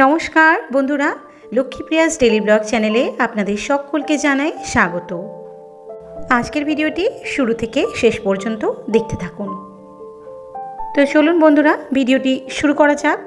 নমস্কার বন্ধুরা, লক্ষ্মীপ্রিয়াস daily blog চ্যানেলে আপনাদের সকলকে জানাই স্বাগত। আজকের ভিডিওটি শুরু থেকে শেষ পর্যন্ত দেখতে থাকুন। তো চলুন বন্ধুরা, ভিডিওটি শুরু করা যাক।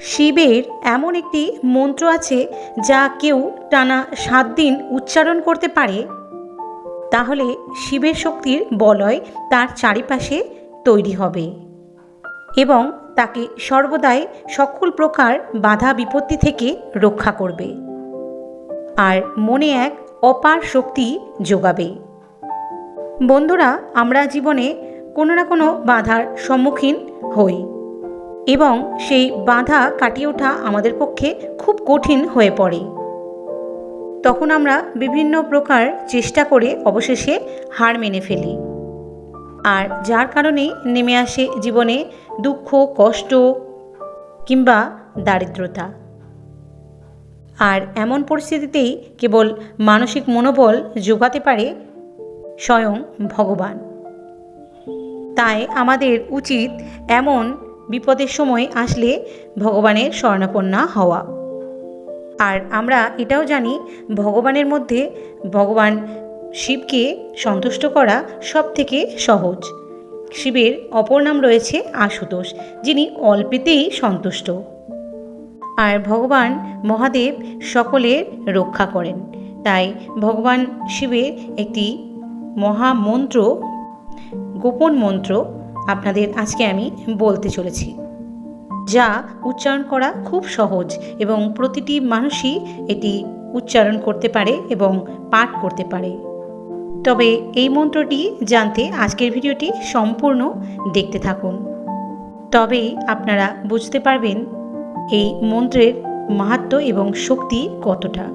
শিবের এমন একটি মন্ত্র আছে যা কেউ টানা সাত দিন উচ্চারণ করতে পারে। তাহলে শিবের শক্তির বলয় তার চারিপাশে তৈরি হবে। এবং তাকে সর্বদাই সকল প্রকার বাধা বিপত্তি থেকে রক্ষা করবে। আর মনে এক অপার শক্তি যোগাবে। বন্ধুরা, আমরা জীবনে কোনো না কোনো বাধার সম্মুখীন হই এবং সেই বাধা কাটিয়ে ওঠা আমাদের পক্ষে খুব কঠিন হয়ে পড়ে। তখন আমরা বিভিন্ন প্রকার চেষ্টা করে অবশেষে হার মেনে ফেলি। আর যার কারণে নেমে আসে জীবনে দুঃখ, কষ্ট কিংবা দারিদ্রতা। আর এমন পরিস্থিতিতেই কেবল মানসিক মনোবল যোগাতে পারে স্বয়ং ভগবান। তাই আমাদের উচিত এমন বিপদের সময় আসলে ভগবানের স্বর্ণাপন্না হওয়া। আর আমরা এটাও জানি, ভগবানের মধ্যে ভগবান শিবকে সন্তুষ্ট করা সব থেকে সহজ। শিবের অপর নাম রয়েছে আশুতোষ, যিনি অল্পেতেই সন্তুষ্ট। আর ভগবান মহাদেব সকলের রক্ষা করেন। তাই ভগবান শিবের একটি মহামন্ত্র, গোপন মন্ত্র আপনাদের আজকে আমি বলতে চলেছি, যা উচ্চারণ করা খুব সহজ এবং প্রতিটি মানুষই এটি উচ্চারণ করতে পারে এবং পাঠ করতে পারে। তবে এই মন্ত্রটি জানতে আজকের ভিডিওটি সম্পূর্ণ দেখতে থাকুন। তবেই আপনারা বুঝতে পারবেন এই মন্ত্রের মাহাত্ম এবং শক্তি কতটা।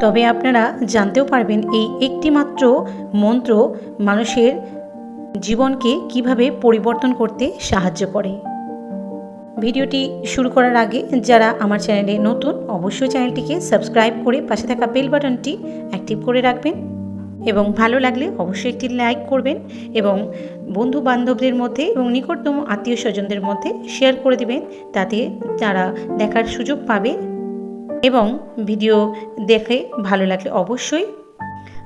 তবে আপনারা জানতেও পারবেন এই একটিমাত্র মন্ত্র মানুষের জীবনকে কীভাবে পরিবর্তন করতে সাহায্য করে। ভিডিওটি শুরু করার আগে যারা আমার চ্যানেলে নতুন, অবশ্যই চ্যানেলটিকে সাবস্ক্রাইব করে পাশে থাকা বেল বাটনটি অ্যাক্টিভ করে রাখবেন। এবং ভালো লাগলে অবশ্যই একটি লাইক করবেন এবং বন্ধু বান্ধবদের মধ্যে এবং নিকটতম আত্মীয় স্বজনদের মধ্যে শেয়ার করে দিবেন, তাতে তারা দেখার সুযোগ পাবে এবং ভিডিও দেখে ভালো লাগলে অবশ্যই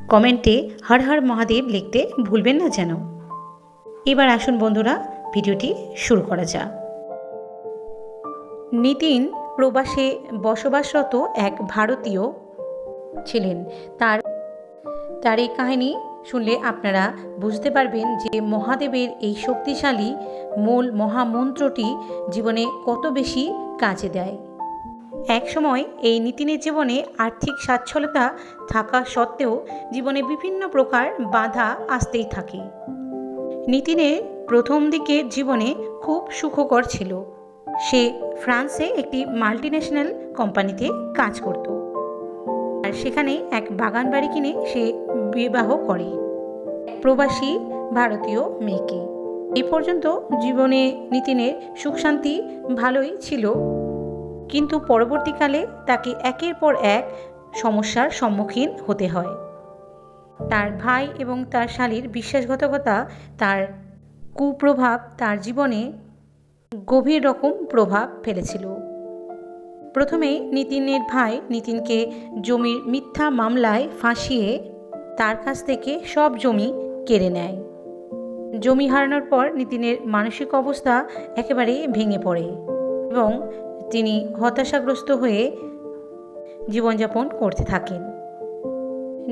কমেন্টে হর হর মহাদেব লিখতে ভুলবেন না যেন। এবার আসুন বন্ধুরা, ভিডিওটি শুরু করা যাক। নিতিন প্রবাসে বসবাসরত এক ভারতীয় ছিলেন। তার তার এই কাহিনী শুনলে আপনারা বুঝতে পারবেন যে মহাদেবের এই শক্তিশালী মূল মহামন্ত্রটি জীবনে কত বেশি কাজে দেয়। একসময় এই নিতিনের জীবনে আর্থিক সচ্ছলতা থাকা সত্ত্বেও জীবনে বিভিন্ন প্রকার বাধা আসতেই থাকে। নিতিনের প্রথম দিকে জীবনে খুব সুখকর ছিল। সে ফ্রান্সে একটি মাল্টিন্যাশনাল কোম্পানিতে কাজ করত। আর সেখানে এক বাগান বাড়ি কিনে সে বিবাহ করে। প্রবাসী ভারতীয় মেয়েকে। এ পর্যন্ত জীবনে নিতিনের সুখ শান্তি ভালোই ছিল। কিন্তু পরবর্তীকালে তাকে একের পর এক সমস্যার সম্মুখীন হতে হয়। তার ভাই এবং তার শালীর বিশ্বাসঘাতকতা, তার কুপ্রভাব তার জীবনে গভীর রকম প্রভাব ফেলেছিল। প্রথমে নিতিনের ভাই নিতিনকে জমির মিথ্যা মামলায় ফাঁসিয়ে তার কাছ থেকে সব জমি কেড়ে নেয়। জমি হারানোর পর নিতিনের মানসিক অবস্থা একেবারে ভেঙে পড়ে এবং তিনি হতাশাগ্রস্ত হয়ে জীবনযাপন করতে থাকেন।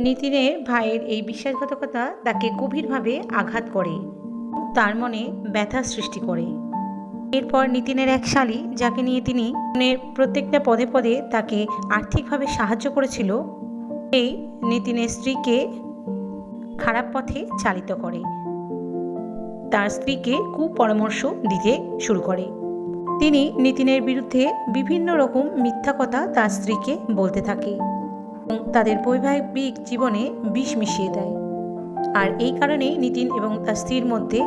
নিতিনের ভাইয়ের এই বিশ্বাসঘাতকতা তাকে গভীরভাবে আঘাত করে, তার মনে ব্যথা সৃষ্টি করে। এরপর নিতিনের এক শালী, যাকে নিয়ে তিনি প্রত্যেকটা পদে পদে তাকে আর্থিকভাবে সাহায্য করেছিল এই নিতিনের স্ত্রীকে খারাপ পথে চালিত করে। তার স্ত্রীকে কুপরামর্শ দিতে শুরু করে। তিনি নিতিনের বিরুদ্ধে বিভিন্ন রকম মিথ্যা কথা তার স্ত্রীকে বলতে থাকে এবং তাদের বৈবাহিক জীবনে বিষ মিশিয়ে দেয়। আর এই কারণেই নিতিন এবং তার স্ত্রীর মধ্যে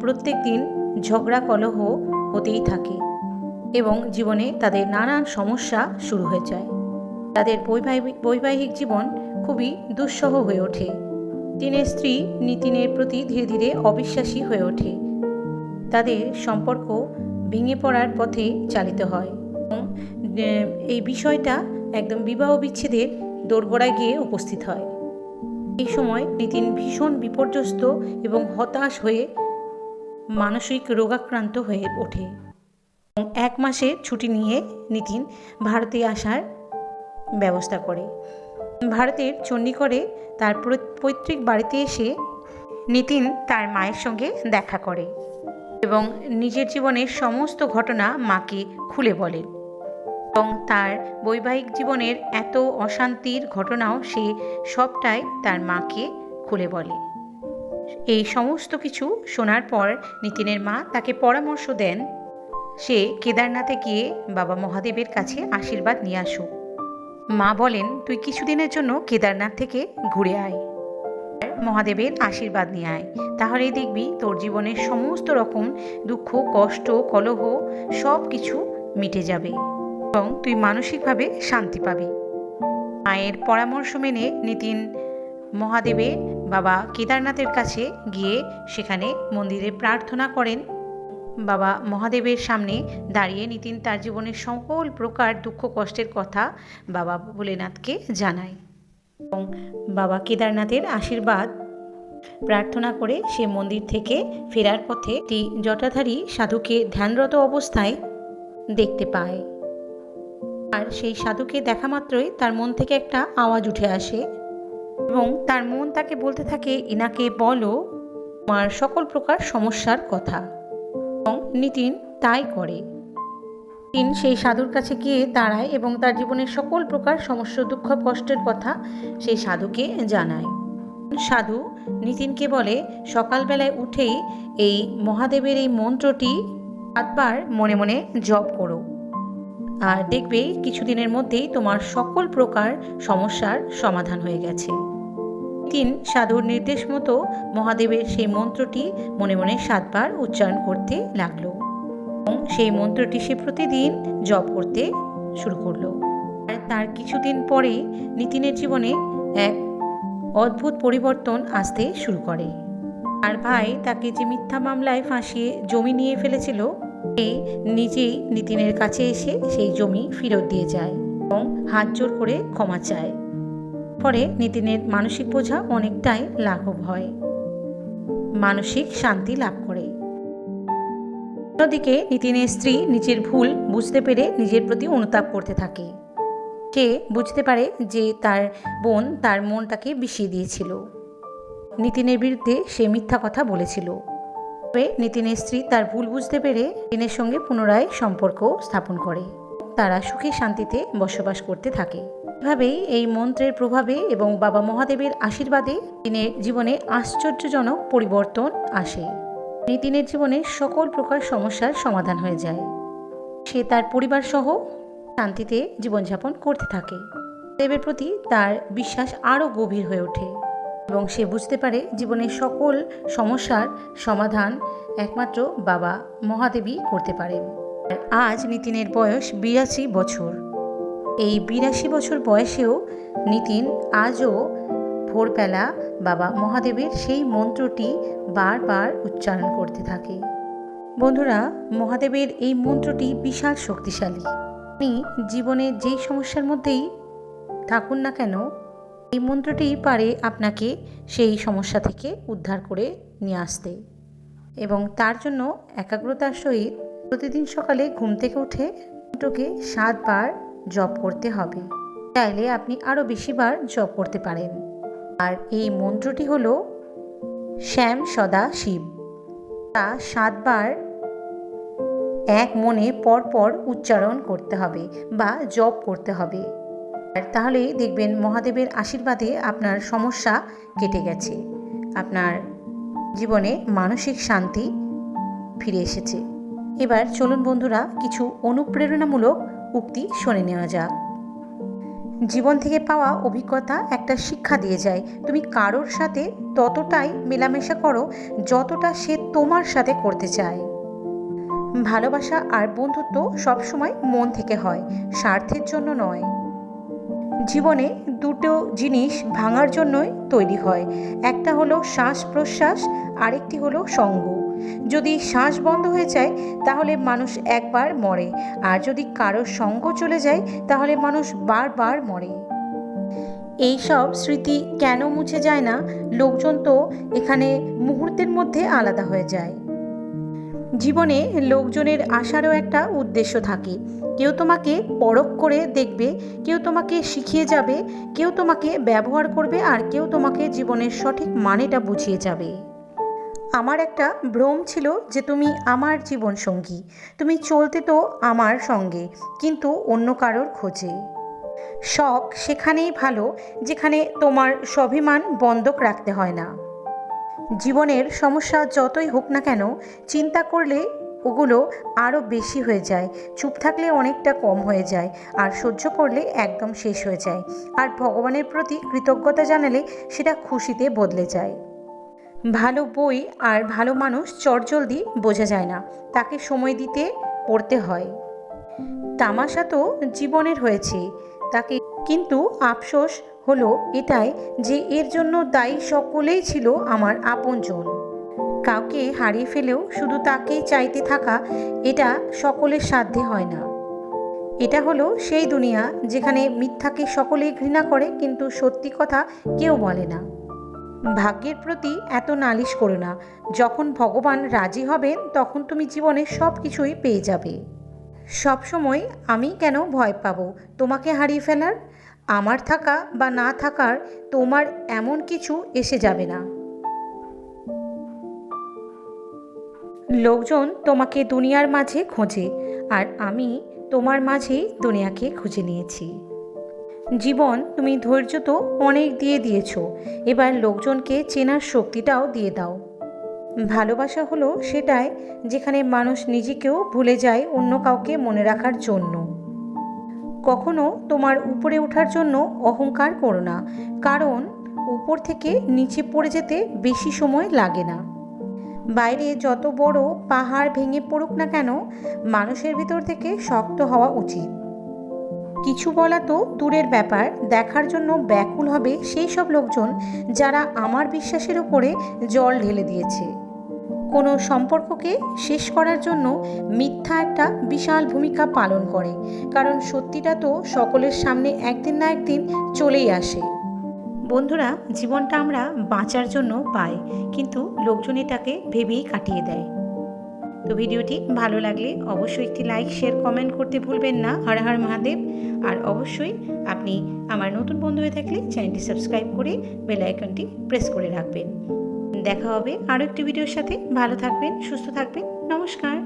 প্রত্যেক দিন ঝগড়া কলহ হতেই থাকে এবং জীবনে তাদের নানান সমস্যা শুরু হয়ে যায়। তাদের বৈবাহিক জীবন খুবই দুঃসহ হয়ে ওঠে। তিনের স্ত্রী নিতিনের প্রতি ধীরে ধীরে অবিশ্বাসী হয়ে ওঠে। তাদের সম্পর্ক ভেঙে পড়ার পথে চালিত হয়। এবং এই বিষয়টা একদম বিবাহ বিচ্ছেদের দোরগোড়ায় গিয়ে উপস্থিত হয়। এই সময় নিতিন ভীষণ বিপর্যস্ত এবং হতাশ হয়ে মানসিক রোগাক্রান্ত হয়ে ওঠে। এক মাসের ছুটি নিয়ে নিতিন ভারতে আসার ব্যবস্থা করে। ভারতের চণ্ডীগড়ে তার পৈতৃক বাড়িতে এসে নিতিন তার মায়ের সঙ্গে দেখা করে এবং নিজের জীবনের সমস্ত ঘটনা মাকে খুলে বলেন এবং তার বৈবাহিক জীবনের এত অশান্তির ঘটনাও সে সবটাই তার মাকে খুলে বলে। এই সমস্ত কিছু শোনার পর নিতিনের মা তাকে পরামর্শ দেন, সে কেদারনাথে গিয়ে বাবা মহাদেবের কাছে আশীর্বাদ নিয়ে আসুক। মা বলেন, তুই কিছুদিনের জন্য কেদারনাথ থেকে ঘুরে আয়। মহাদেবের আশীর্বাদ নিয়ে আয়। তাহলেই দেখবি তোর জীবনের সমস্ত রকম দুঃখ, কষ্ট, কলহ সব কিছু মিটে যাবে এবং তুই মানসিকভাবে শান্তি পাবি। মায়ের পরামর্শ মেনে নিতিন মহাদেবের বাবা কেদারনাথের কাছে গিয়ে সেখানে মন্দিরে প্রার্থনা করেন বাবা মহাদেবের সামনে দাঁড়িয়ে নিতিন তার জীবনের সকল প্রকার দুঃখ কষ্টের কথা বাবা ভোলেনাথকে জানায়। এবং বাবা কেদারনাথের আশীর্বাদ প্রার্থনা করে সে মন্দির থেকে ফেরার পথে একটি জটাধারী সাধুকে ধ্যানরত অবস্থায় দেখতে পায়। আর সেই সাধুকে দেখা মাত্রই তার মন থেকে একটা আওয়াজ উঠে আসে এবং তার মন তাকে বলতে থাকে ইনাকে বলো তোমার সকল প্রকার সমস্যার কথা। এবং নিতিন তাই করে। নিতিন সেই সাধুর কাছে গিয়ে দাঁড়ায় এবং তার জীবনের সকল প্রকার সমস্যা দুঃখ, কষ্টের কথা সেই সাধুকে জানায়। সাধু নিতিনকে বলে, সকালবেলায় উঠেই এই মহাদেবের এই মন্ত্রটি সাতবার মনে মনে জপ করো। আর দেখবে কিছুদিনের মধ্যেই তোমার সকল প্রকার সমস্যার সমাধান হয়ে গেছে। তিন সাধুর নির্দেশ মতো মহাদেবের সেই মন্ত্রটি মনে মনে সাতবার উচ্চারণ করতে লাগল। এবং সেই মন্ত্রটি সে প্রতিদিন জপ করতে শুরু করল। আর তার কিছুদিন পরে নিতিনের জীবনে এক অদ্ভুত পরিবর্তন আসতে শুরু করে। আর ভাই তাকে যে মিথ্যা মামলায় ফাঁসিয়ে জমি নিয়ে ফেলেছিল, সে নিজেই নিতিনের কাছে এসে সেই জমি ফেরত দিয়ে যায় এবং হাত জোর করে ক্ষমা চায়। পরে নিতিনের মানসিক বোঝা অনেকটাই লাঘব হয়। মানসিক শান্তি লাভ করে। অন্যদিকে নিতিনের স্ত্রী নিজের ভুল বুঝতে পেরে নিজের প্রতি অনুতাপ করতে থাকে। সে বুঝতে পারে যে তার বোন তার মনটাকে বিষিয়ে দিয়েছিল। নিতিনের বিরুদ্ধে সে মিথ্যা কথা বলেছিল। তবে নিতিনের স্ত্রী তার ভুল বুঝতে পেরে নিতিনের সঙ্গে পুনরায় সম্পর্ক স্থাপন করে। তারা সুখে শান্তিতে বসবাস করতে থাকে। এভাবেই এই মন্ত্রের প্রভাবে এবং বাবা মহাদেবের আশীর্বাদে দিনের জীবনে আশ্চর্যজনক পরিবর্তন আসে। নিতিনের জীবনে সকল প্রকার সমস্যার সমাধান হয়ে যায়। সে তার পরিবার সহ শান্তিতে জীবনযাপন করতে থাকে। দেবের প্রতি তার বিশ্বাস আরও গভীর হয়ে ওঠে এবং সে বুঝতে পারে জীবনের সকল সমস্যার সমাধান একমাত্র বাবা মহাদেবী করতে পারেন। আজ নিতিনের বয়স বিরাশি বছর। এই বিরাশি বছর বয়সেও নিতিন আজও ভোরবেলা বাবা মহাদেবের সেই মন্ত্রটি বারবার উচ্চারণ করতে থাকে। বন্ধুরা, মহাদেবের এই মন্ত্রটি বিশাল শক্তিশালী। আপনি জীবনে যেই সমস্যার মধ্যেই থাকুন না কেন, এই মন্ত্রটি পারে আপনাকে সেই সমস্যা থেকে উদ্ধার করে নিয়ে আসতে। এবং তার জন্য একাগ্রতার সহিত প্রতিদিন সকালে ঘুম থেকে উঠে মন্ত্রকে সাতবার জপ করতে হবে। চাইলে আপনি আরও বেশিবার জপ করতে পারেন। আর এই মন্ত্রটি হলো, শ্যাম সদা শিব। তা সাতবার এক মনে পরপর উচ্চারণ করতে হবে বা জপ করতে হবে। আর তাহলেই দেখবেন মহাদেবের আশীর্বাদে আপনার সমস্যা কেটে গেছে। আপনার জীবনে মানসিক শান্তি ফিরে এসেছে। এবার চলুন বন্ধুরা, কিছু অনুপ্রেরণামূলক উক্তি শুনে নেওয়া যাক। জীবন থেকে পাওয়া অভিজ্ঞতা একটা শিক্ষা দিয়ে যায়। তুমি কারোর সাথে ততটাই মেলামেশা করো যতটা সে তোমার সাথে করতে চায়। ভালোবাসা আর বন্ধুত্ব সবসময় মন থেকে হয়, স্বার্থের জন্য নয়। জীবনে দুটো জিনিস ভাঙার জন্যই তৈরি হয়, একটা হলো শ্বাস প্রশ্বাস আরেকটি হলো সঙ্গ। যদি শ্বাস বন্ধ হয়ে যায়, তাহলে মানুষ একবার মরে। আর যদি কারোর সঙ্গ চলে যায়, তাহলে মানুষ বারবার মরে। এই সব স্মৃতি কেন মুছে যায় না? লোকজন তো এখানে মুহূর্তের মধ্যে আলাদা হয়ে যায়। জীবনে লোকজনের আসারও একটা উদ্দেশ্য থাকে। কেউ তোমাকে পরখ করে দেখবে, কেউ তোমাকে শিখিয়ে যাবে, কেউ তোমাকে ব্যবহার করবে, আর কেউ তোমাকে জীবনের সঠিক মানেটা বুঝিয়ে যাবে। আমার একটা ভ্রম ছিল যে তুমি আমার জীবন সঙ্গী তুমি চলতে তো আমার সঙ্গে, কিন্তু অন্য কারোর খোঁজে। শখ সেখানেই ভালো, যেখানে তোমার স্বাভিমান বন্ধক রাখতে হয় না। জীবনের সমস্যা যতই হোক না কেন, চিন্তা করলে ওগুলো আরও বেশি হয়ে যায়, চুপ থাকলে অনেকটা কম হয়ে যায়, আর সহ্য করলে একদম শেষ হয়ে যায়। আর ভগবানের প্রতি কৃতজ্ঞতা জানালে সেটা খুশিতে বদলে যায়। ভালো বই আর ভালো মানুষ চটজলদি বোঝা যায় না। তাকে সময় দিতে পড়তে হয়। তামাশা তো জীবনের হয়েছে। তাকে কিন্তু আফসোস হলো এটাই যে এর জন্য দায়ী সকলেই ছিল আমার আপনজন। কাউকে হারিয়ে ফেলেও শুধু তাকেই চাইতে থাকা এটা সকলের সাধ্যে হয় না। এটা হলো সেই দুনিয়া যেখানে মিথ্যাকে সকলেই ঘৃণা করে কিন্তু সত্যি কথা কেউ বলে না। ভাগ্যের প্রতি এত নালিশ করো না। যখন ভগবান রাজি হবেন, তখন তুমি জীবনে সব কিছুই পেয়ে যাবে। সবসময় আমি কেন ভয় পাবো? তোমাকে হারিয়ে ফেলার? আমার থাকা বা না থাকার তোমার এমন কিছু এসে যাবে না। লোকজন তোমাকে দুনিয়ার মাঝে খোঁজে, আর আমি তোমার মাঝেই দুনিয়াকে খুঁজে নিয়েছি। জীবন তুমি ধৈর্য তো অনেক দিয়ে দিয়েছ। এবার লোকজনকে চেনার শক্তিটাও দিয়ে দাও। ভালোবাসা হলো সেটাই যেখানে মানুষ নিজেকেও ভুলে যায় অন্য কাউকে মনে রাখার জন্য। কখনো তোমার উপরে ওঠার জন্য অহংকার করো না, কারণ উপর থেকে নিচে পড়ে যেতে বেশি সময় লাগে না। বাইরে যত বড় পাহাড় ভেঙে পড়ুক না কেন, মানুষের ভিতর থেকে শক্ত হওয়া উচিত। কিছু বলা তো দূরের ব্যাপার, দেখার জন্য ব্যাকুল হবে সেই সব লোকজন যারা আমার বিশ্বাসের উপরে জল ঢেলে দিয়েছে। কোনো সম্পর্ককে শেষ করার জন্য মিথ্যা একটা বিশাল ভূমিকা পালন করে, কারণ সত্যিটা তো সকলের সামনে একদিন না একদিন চলেই আসে। বন্ধুরা, জীবনটা আমরা বাঁচার জন্য পাই, কিন্তু লোকজন এটাকে ভেবেই কাটিয়ে দেয়। তো ভিডিওটি ভালো লাগলে অবশ্যই একটি লাইক, শেয়ার, কমেন্ট করতে ভুলবেন না। হর হর মহাদেব। আর অবশ্যই আপনি আমার নতুন বন্ধু হয়ে থাকলে চ্যানেলটি সাবস্ক্রাইব করে বেল আইকনটি প্রেস করে রাখবেন। দেখা হবে আরও একটি ভিডিওর সাথে। ভালো থাকবেন, সুস্থ থাকবেন। নমস্কার।